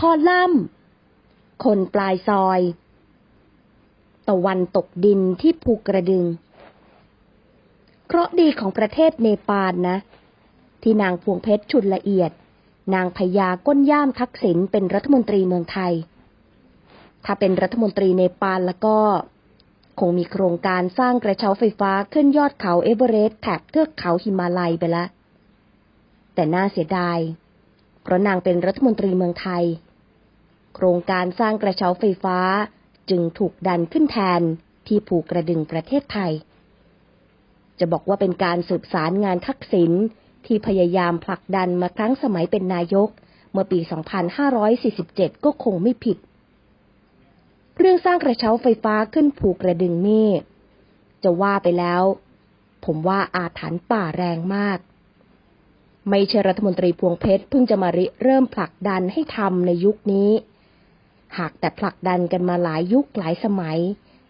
คอลัมน์ คนปลายซอย ตะวันตกดินที่ภูกระดึง เคราะห์ดีของประเทศเนปาลนะ ที่นางพวงเพชรชุนละเอียด นางพญาก้นย่ามทักษิณเป็นรัฐมนตรีเมืองไทย ถ้าเป็นรัฐมนตรีเนปาลแล้วก็ คงมีโครงการสร้างกระเช้าไฟฟ้าขึ้นยอดเขาเอเวอเรสต์แถบเทือกเขาหิมาลัยไปล้วแต่น่าเสียดาย เพราะนางเป็นรัฐมนตรีเมืองไทย โครงการสร้างกระเช้าไฟฟ้าจึงถูกดันขึ้นแทนที่ภูกระดึงประเทศไทย จะบอกว่าเป็นการสืบสารงานทักษิณที่พยายามผลักดันมาครั้งสมัยเป็นนายก เมื่อปี 2547 ก็คงไม่ผิด เรื่องสร้างกระเช้าไฟฟ้าขึ้นภูกระดึงนี่จะว่าไปแล้ว ผมว่าอาถรรพ์ป่าแรงมาก ไม่ใช่รัฐมนตรีพวงเพชรเพิ่งจะมาริเริ่มผลักดันให้ทำในยุคนี้ หากแต่ผลักดันกันมาหลายยุคหลายสมัย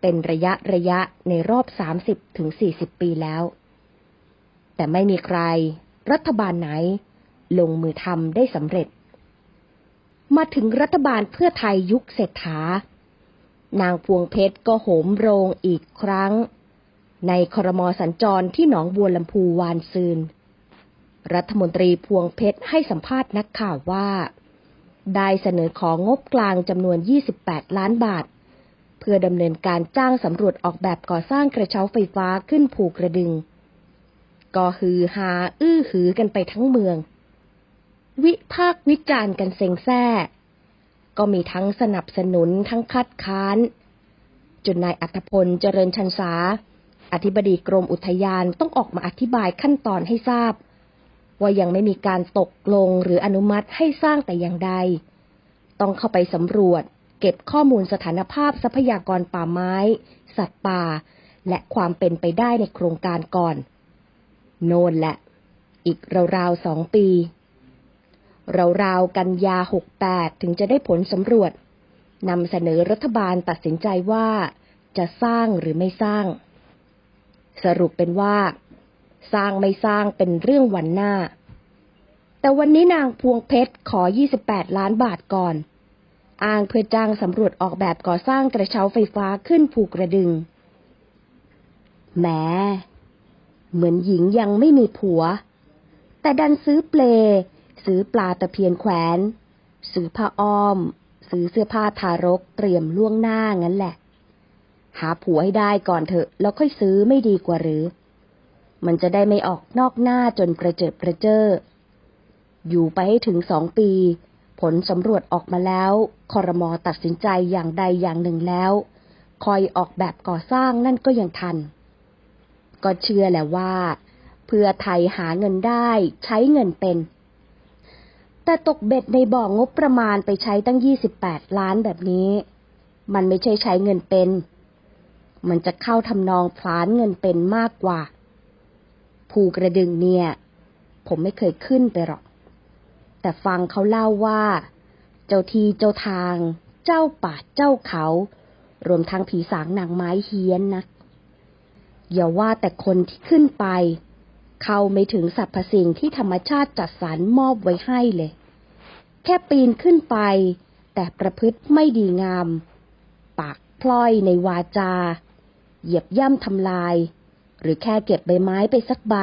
เป็นระยะระยะในรอบ30ถึง40ปีแล้ว แต่ไม่มีใคร รัฐบาลไหน ลงมือทำได้สำเร็จ มาถึงรัฐบาลเพื่อไทยยุคเศรษฐานางพวงเพชรก็โหมโรงอีกครั้ง ในครมสัญจรที่หนองบัวลำพูวานซืน รัฐมนตรีพวงเพชรให้สัมภาษณ์นักข่าวว่า ได้เสนอของงบกลางจำนวน 28 ล้านบาท เพื่อดำเนินการจ้างสำรวจออกแบบก่อสร้างกระเช้าไฟฟ้าขึ้นภูกระดึง ก็ฮือฮาอื้อหือกันไปทั้งเมือง วิพากวิจารณ์กันเซ็งแซ่ก็มีทั้งสนับสนุนทั้งคัดค้าน จนนายอัธพลเจริญชันษา อธิบดีกรมอุทยานต้องออกมาอธิบายขั้นตอนให้ทราบ ว่ายังไม่มีการตกลงหรืออนุมัติให้สร้างแต่อย่างใด ต้องเข้าไปสำรวจ เก็บข้อมูลสถานภาพทรัพยากรป่าไม้ สัตว์ป่า และความเป็นไปได้ในโครงการก่อน โน่นแหละ อีกราวๆสองปี ราวๆกันยาหกแปดถึงจะได้ผลสำรวจนำเสนอรัฐบาลตัดสินใจว่าจะสร้างหรือไม่สร้าง สรุปเป็นว่า สร้างไม่สร้างเป็นเรื่องวันหน้า แต่วันนี้นางพวงเพชรขอ 28 ล้านบาทก่อน อ้างเพื่อจ้างสำรวจออกแบบก่อสร้างกระเช้าไฟฟ้าขึ้นภูกระดึง แหม เหมือนหญิงยังไม่มีผัว แต่ดันซื้อเปล ซื้อปลาตะเพียนแขวน ซื้อผ้าอ้อม ซื้อเสื้อผ้าทารกเตรียมล่วงหน้างั้นแหละ หาผัวให้ได้ก่อนเถอะ แล้วค่อยซื้อไม่ดีกว่าหรือ มันจะได้ไม่ออกนอกหน้าจนประเจิดประเจ้อ อยู่ไปให้ถึงสองปี ผลสำรวจออกมาแล้วคอรมอตัดสินใจอย่างใดอย่างหนึ่งแล้ว คอยออกแบบก่อสร้างนั่นก็ยังทัน ก็เชื่อแหละว่า เพื่อไทยหาเงินได้ใช้เงินเป็น แต่ตกเบ็ดในบ่องบประมาณไปใช้ตั้ง 28 ล้านแบบนี้ มันไม่ใช่ใช้เงินเป็น มันจะเข้าทำนองพลานเงินเป็นมากกว่า ภูกระดึงเนี่ย ผมไม่เคยขึ้นไปหรอก แต่ฟังเขาเล่าว่า เจ้าทีเจ้าทาง เจ้าป่าเจ้าเขา รวมทั้งผีสางนางไม้เฮี้ยนนะอย่าว่าแต่คนที่ขึ้นไป เข้าไม่ถึงสรรพสิ่งที่ธรรมชาติจัดสรรมอบไว้ให้เลย แค่ปีนขึ้นไป แต่ประพฤติไม่ดีงาม ปากพล่อยในวาจา เหยียบย่ำทำลาย หรือแค่เก็บใบไม้ไปสักใบ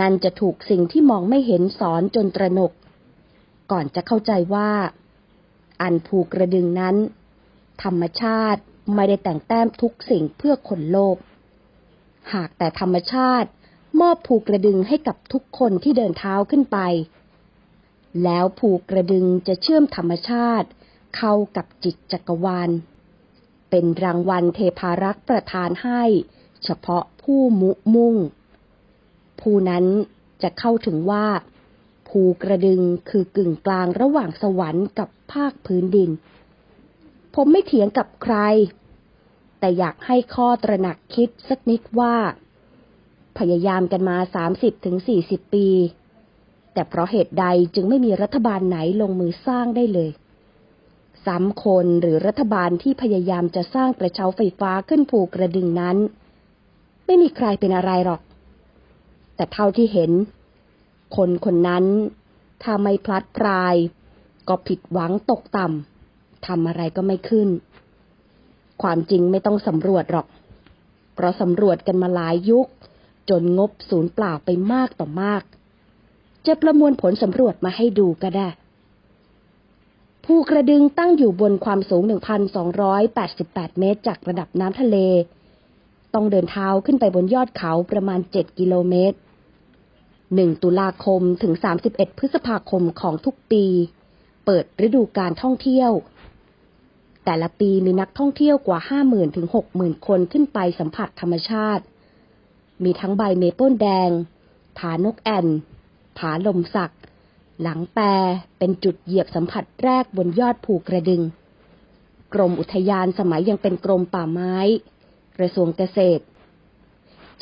นั่นจะถูกสิ่งที่มองไม่เห็นสอนจนตระหนก ก่อนจะเข้าใจว่า อันภูกระดึงนั้น ธรรมชาติไม่ได้แต่งแต้มทุกสิ่งเพื่อคนโลภหากแต่ธรรมชาติมอบภูกระดึงให้กับทุกคนที่เดินเท้าขึ้นไป แล้วภูกระดึงจะเชื่อมธรรมชาติ เข้ากับจิตจักรวาล เป็นรางวัลเทพารักษ์ประทานให้ เฉพาะผู้มุมุ่ง ผู้นั้นจะเข้าถึงว่า ภูกระดึงคือกึ่งกลางระหว่างสวรรค์กับภาคพื้นดิน ผมไม่เถียงกับใคร แต่อยากให้ข้อตระหนักคิดสักนิดว่า พยายามกันมา30-40ถึง40ปี แต่เพราะเหตุใดจึงไม่มีรัฐบาลไหนลงมือสร้างได้เลยซ้ำคนหรือรัฐบาลที่พยายามจะสร้างกระเช้าไฟฟ้าขึ้นภูกระดึงนั้น ไม่มีใครเป็นอะไรหรอก แต่เท่าที่เห็น คนคนนั้น ถ้าไม่พลัดพราย ก็ผิดหวังตกต่ำทำอะไรก็ไม่ขึ้น ความจริงไม่ต้องสำรวจหรอก เพราะสำรวจกันมาหลายยุค จนงบศูนย์เปล่าไปมากต่อมาก จะประมวลผลสำรวจมาให้ดูก็ได้ภูกระดึงตั้งอยู่บนความสูง 1,288 เมตร จากระดับน้ำทะเล ต้องเดินเท้าขึ้นไปบนยอดเขาประมาณ 7 กิโลเมตร 1 ตุลาคมถึง 31 พฤษภาคมของทุกปี เปิดฤดูการท่องเที่ยว แต่ละปีมีนักท่องเที่ยวกว่า 50,000ถึง60,000 คนขึ้นไปสัมผัสธรรมชาติ มีทั้งใบเมเปิลแดง ผานกแอ่น ผาลมสัก หลังแปรเป็นจุดเหยียบสัมผัสแรกบนยอดภูกระดึง กรมอุทยานสมัยยังเป็นกรมป่าไม้ กระทรวงเกษตร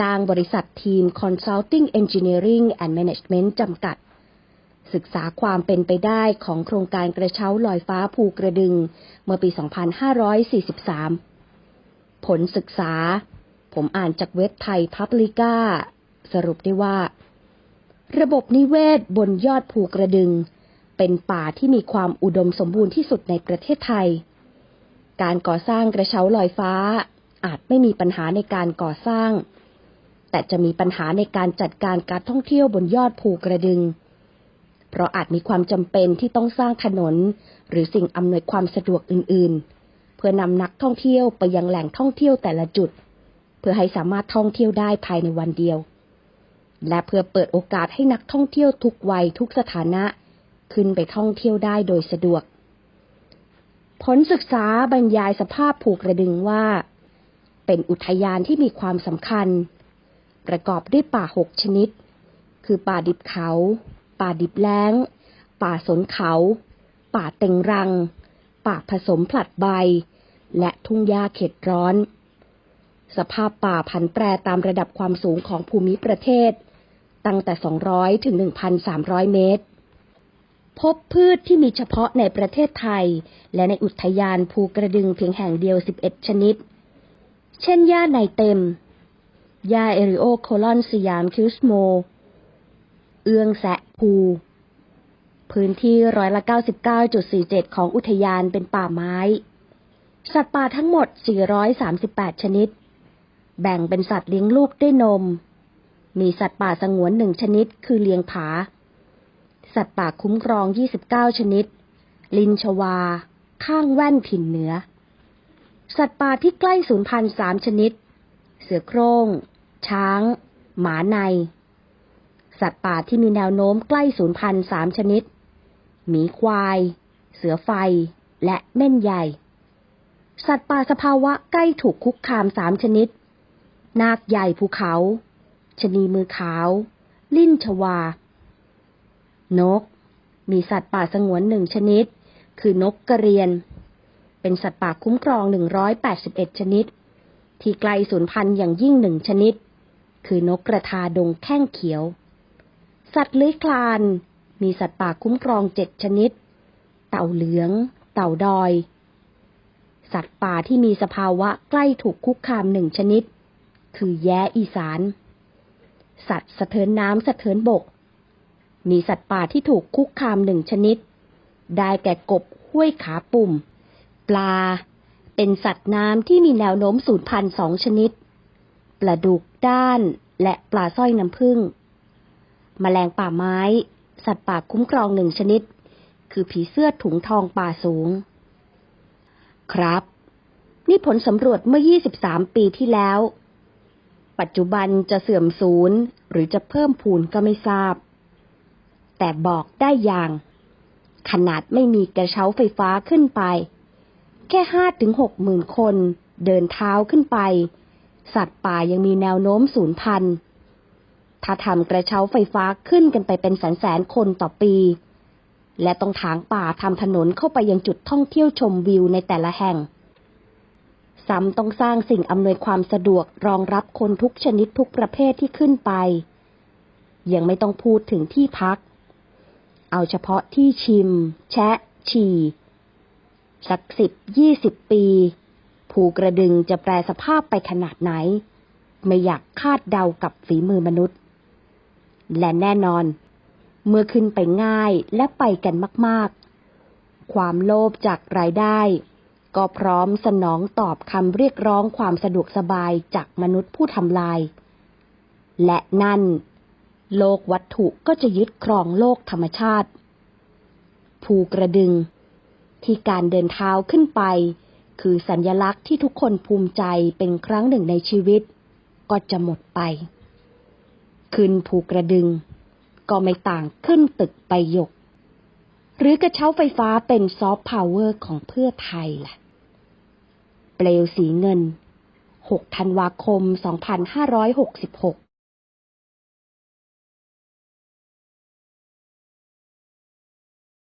จ้างบริษัททีม Consulting Engineering and Management จำกัด ศึกษาความเป็นไปได้ของโครงการกระเช้าลอยฟ้าภูกระดึง เมื่อปี 2543 ผลศึกษา ผมอ่านจากเว็บไทยพับลิก้า สรุปได้ว่า ระบบนิเวศบนยอดภูกระดึง เป็นป่าที่มีความอุดมสมบูรณ์ที่สุดในประเทศไทย การก่อสร้างกระเช้าลอยฟ้าอาจไม่มีปัญหาในการก่อสร้าง แต่จะมีปัญหาในการจัดการการท่องเที่ยวบนยอดภูกระดึง เพราะอาจมีความจำเป็นที่ต้องสร้างถนน หรือสิ่งอำนวยความสะดวกอื่น ๆ เพื่อนำนักท่องเที่ยวไปยังแหล่งท่องเที่ยวแต่ละจุด เพื่อให้สามารถท่องเที่ยวได้ภายในวันเดียว และเพื่อเปิดโอกาสให้นักท่องเที่ยวทุกวัยทุกสถานะ ขึ้นไปท่องเที่ยวได้โดยสะดวก ผลศึกษาบรรยายสภาพภูกระดึงว่า เป็นอุทยานที่มีความสำคัญ ประกอบด้วยป่าหกชนิด คือป่าดิบเขา ป่าดิบแล้ง ป่าสนเขา ป่าเต็งรัง ป่าผสมผลัดใบ และทุ่งหญ้าเขตร้อน สภาพป่าผันแปรตามระดับความสูงของภูมิประเทศ ตั้งแต่ 200 ถึง 1,300 เมตร พบพืชที่มีเฉพาะในประเทศไทย และในอุทยานภูกระดึงเพียงแห่งเดียว 11 ชนิด เช่นหญ้าในเต็ม หญ้าเอริโอโคลอนสยามคิวสโม เอื้องแสะภู พื้นที่ร้อยละ 99.47 ของอุทยานเป็นป่าไม้ สัตว์ป่าทั้งหมด 438 ชนิด แบ่งเป็นสัตว์เลี้ยงลูกด้วยนม มีสัตว์ป่าสงวนหนึ่งชนิดคือเลียงผา สัตว์ป่าคุ้มครอง 29 ชนิด ลินชวา ข้างแว่นถิ่นเหนือ สัตว์ป่าที่ใกล้สูญพันธุ์สามชนิดเสือโคร่ง ช้าง หมาใน สัตว์ป่าที่มีแนวโน้มใกล้สูญพันธุ์สามชนิด หมีควาย เสือไฟ และเม่นใหญ่ สัตว์ป่าสภาวะใกล้ถูกคุกคามสามชนิด นาคใหญ่ภูเขา ชนีมือขาว ลิ้นชวา นก มีสัตว์ป่าสงวนหนึ่งชนิด คือนกกระเรียน เป็นสัตว์ป่าคุ้มครอง 181 ชนิดที่ไกลสูญพันธุ์อย่างยิ่งหนึ่งชนิด คือนกกระทาดงแข้งเขียว สัตว์เลื้อยคลาน มีสัตว์ป่าคุ้มครองเจ็ดชนิด เต่าเหลือง เต่าดอย สัตว์ป่าที่มีสภาวะใกล้ถูกคุกคามหนึ่งชนิด คือแย้อีสาน สัตว์สะเทินน้ำสะเทินบก มีสัตว์ป่าที่ถูกคุกคามหนึ่งชนิด ได้แก่กบห้วยขาปุ่ม ปลาเป็นสัตว์น้ำที่มีแนวโน้มสูญพันธุ์สองชนิด ปลาดุกด้าน และปลาสร้อยน้ำผึ้งแมลงป่าไม้ สัตว์ป่าคุ้มครองหนึ่งชนิด คือผีเสื้อถุงทองป่าสูง ครับ นี่ผลสำรวจเมื่อ 23 ปีที่แล้ว ปัจจุบันจะเสื่อมสูญหรือจะเพิ่มพูนก็ไม่ทราบ แต่บอกได้อย่าง ขนาดไม่มีกระเช้าไฟฟ้าขึ้นไป แค่ห้าถึงหกหมื่นคนเดินเท้าขึ้นไป สัตว์ป่ายังมีแนวโน้มสูญพันธุ์ ถ้าทำกระเช้าไฟฟ้าขึ้นกันไปเป็นแสนแสนคนต่อปี และต้องถางป่าทำถนนเข้าไปยังจุดท่องเที่ยวชมวิวในแต่ละแห่ง ซ้ำต้องสร้างสิ่งอำนวยความสะดวกรองรับคนทุกชนิดทุกประเภทที่ขึ้นไป ยังไม่ต้องพูดถึงที่พัก เอาเฉพาะที่ชิม แชะ ฉี่สักสิบยี่สิบปี ภูกระดึงจะแปลสภาพไปขนาดไหน ไม่อยากคาดเดากับฝีมือมนุษย์ และแน่นอน เมื่อขึ้นไปง่ายและไปกันมาก ๆ ความโลภจากรายได้ ก็พร้อมสนองตอบคำเรียกร้องความสะดวกสบายจากมนุษย์ผู้ทำลาย และนั่น โลกวัตถุก็จะยึดครองโลกธรรมชาติ ภูกระดึงที่การเดินเท้าขึ้นไป คือสัญญลักษณ์ที่ทุกคนภูมิใจเป็นครั้งหนึ่งในชีวิต ก็จะหมดไป ขึ้นภูกระดึง ก็ไม่ต่างขึ้นตึกไปยก หรือกระเช้าไฟฟ้าเป็นซอฟต์พาวเวอร์ของเพื่อไทยล่ะ เปลวสีเงิน 6 ธันวาคม 2566